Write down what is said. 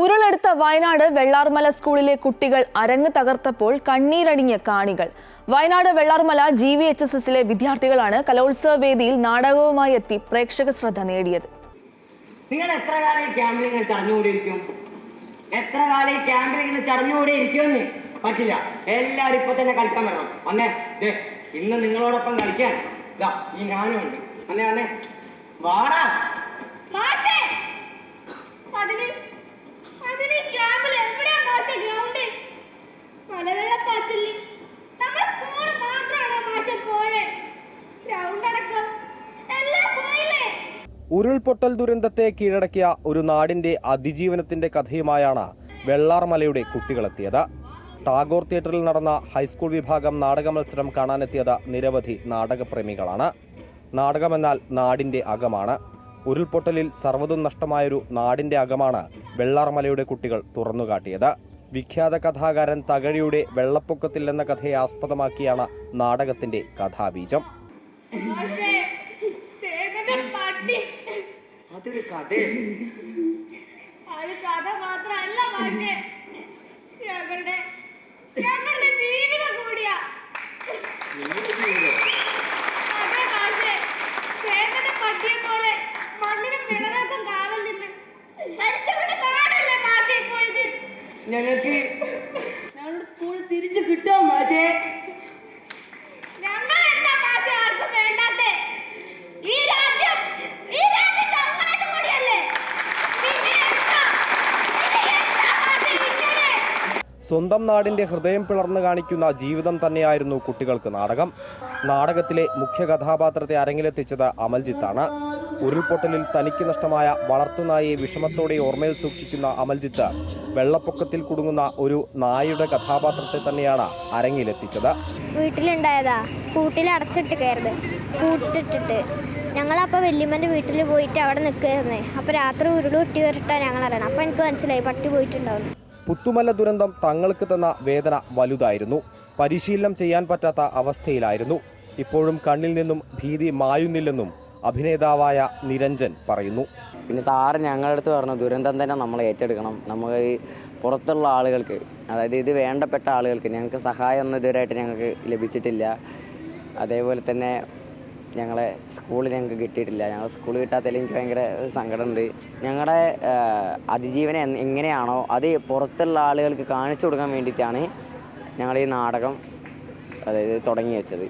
ഉരുളെടുത്ത വയനാട് വെള്ളാർമല സ്കൂളിലെ കുട്ടികൾ അരങ്ങ് തകർത്തപ്പോൾ കണ്ണീരടിഞ്ഞ കാണികൾ. Wayanad Vellarmala G V H S എസിലെ വിദ്യാർത്ഥികളാണ് കലോത്സവ വേദിയിൽ നാടകവുമായി എത്തി പ്രേക്ഷക ശ്രദ്ധ നേടിയത്. നിങ്ങൾ എത്ര കാലം ഈ ക്യാമ്പിൽ ഇങ്ങനെ ചടഞ്ഞുകൂടിയിരിക്കും? എത്ര കാലം ഈ ക്യാമ്പിൽ ഇങ്ങനെ പറ്റില്ല. എല്ലാവരും ഇപ്പൊ തന്നെ കളിക്കാൻ വരണം. വന്നേ. ദേ ഇന്ന് നിങ്ങളോടൊപ്പം കളിക്കാൻ. ഇതാ ഈ ഞാനും ഉണ്ട് വന്നേ വന്നേ. വാടാ. ഉരുൾപൊട്ടൽ ദുരന്തത്തെ കീഴടക്കിയ ഒരു നാടിന്റെ അതിജീവനത്തിന്റെ കഥയുമായാണ് വെള്ളാർമലയുടെ കുട്ടികളെത്തിയത്. ടാഗോർ തിയേറ്ററിൽ നടന്ന ഹൈസ്കൂൾ വിഭാഗം നാടക മത്സരം കാണാനെത്തിയത് നിരവധി നാടകപ്രേമികളാണ്. നാടകമെന്നാൽ നാടിന്റെ അകമാണ്. ഉരുൾപൊട്ടലിൽ സർവതും നഷ്ടമായൊരു നാടിന്റെ അകമാണ് വെള്ളാർമലയുടെ കുട്ടികൾ തുറന്നുകാട്ടിയത്. വിഖ്യാത കഥാകാരൻ തകഴിയുടെ വെള്ളപ്പൊക്കത്തിൽ എന്ന കഥയെ ആസ്പദമാക്കിയാണ് നാടകത്തിന്റെ കഥാബീജം. അതൊരു കഥ അത് കഥ മാത്രമല്ല മാഷേ ഞങ്ങളുടെ ഞങ്ങളുടെ ജീവിതം കൂടിയാ അതെ മാഷേ ചേട്ടന്റെ പട്ടിയെ പോലെ മണ്ണിനും വിളകൾക്കും കാവൽ നിന്ന് മരിച്ചവരുടെ നാടല്ലേ മാഷേ പോയത് ഞങ്ങൾക്ക് ഞങ്ങളുടെ സ്കൂൾ തിരിച്ചു കിട്ടുമോ മാഷേ? ഞങ്ങൾ എന്താ മാഷേ? ആർക്കും വേണ്ടാത്തെ. ഈ രാജ്യം ഈ രാജ്യം കോൺഗ്രസ് കൂടിയല്ലേ? പിന്നെ എന്താ മാഷേ ഇങ്ങനെ? സ്വന്തം നാടിന്റെ ഹൃദയം പിളർന്നു കാണിക്കുന്ന ജീവിതം തന്നെയായിരുന്നു കുട്ടികൾക്ക് നാടകം. നാടകത്തിലെ മുഖ്യ കഥാപാത്രത്തെ അരങ്ങിലെത്തിച്ചത് അമൽജിത്താണ്. ഉരുൾപൊട്ടലിൽ തനിക്ക് നഷ്ടമായ വളർത്തുനായെ വിഷമത്തോടെ ഓർമ്മയിൽ സൂക്ഷിക്കുന്ന അമൽജിത്ത് വെള്ളപ്പൊക്കത്തിൽ കുടുങ്ങുന്ന ഒരു നായയുടെ കഥാപാത്രത്തെ തന്നെയാണ് അരങ്ങിലെത്തിച്ചത്. വീട്ടിലുണ്ടായതാ. കൂട്ടിൽ അടച്ചിട്ടിക്കായിരുന്നു കൂട്ടിട്ടിട്ട്. ഞങ്ങളപ്പോൾ വല്യമ്മന്റെ വീട്ടിൽ പോയിട്ട് അവിടെ നിൽക്കായിരുന്നേ അപ്പോൾ രാത്രി ഉരുളുട്ടി പൊട്ടി വരട്ടാ ഞങ്ങൾ അറിയണം. അപ്പോൾ എനിക്ക് മനസ്സിലായി പട്ടി പോയിട്ടുണ്ടാവും പുത്തുമല്ല ദുരന്തം തങ്ങൾക്ക് തന്ന വേദന വലുതായിരുന്നു. പരിശീലനം ചെയ്യാൻ പറ്റാത്ത അവസ്ഥയിലായിരുന്നു. ഇപ്പോഴും കണ്ണിൽ നിന്നും ഭീതി മായുന്നില്ലെന്നും അഭിനേതാവായ നിരഞ്ജൻ പറയുന്നു. പിന്നെ സാറ് ഞങ്ങളുടെ അടുത്ത് പറഞ്ഞു ദുരന്തം തന്നെ നമ്മൾ ഏറ്റെടുക്കണം. നമ്മൾ ഈ പുറത്തുള്ള ആളുകൾക്ക് അതായത് ഇത് വേണ്ടപ്പെട്ട ആളുകൾക്ക് ഞങ്ങൾക്ക് സഹായം ഒന്നും ഇതുവരെയായിട്ട് ഞങ്ങൾക്ക് ലഭിച്ചിട്ടില്ല. അതേപോലെ തന്നെ ഞങ്ങളെ സ്കൂളിൽ ഞങ്ങൾക്ക് കിട്ടിയിട്ടില്ല. ഞങ്ങൾ സ്കൂൾ കിട്ടാത്തതിൽ എനിക്ക് ഭയങ്കര സങ്കടമുണ്ട്. ഞങ്ങളുടെ അതിജീവനം എങ്ങനെയാണോ അത് പുറത്തുള്ള ആളുകൾക്ക് കാണിച്ചു കൊടുക്കാൻ വേണ്ടിയിട്ടാണ് ഞങ്ങൾ ഈ നാടകം അതായത് തുടങ്ങി വെച്ചത്.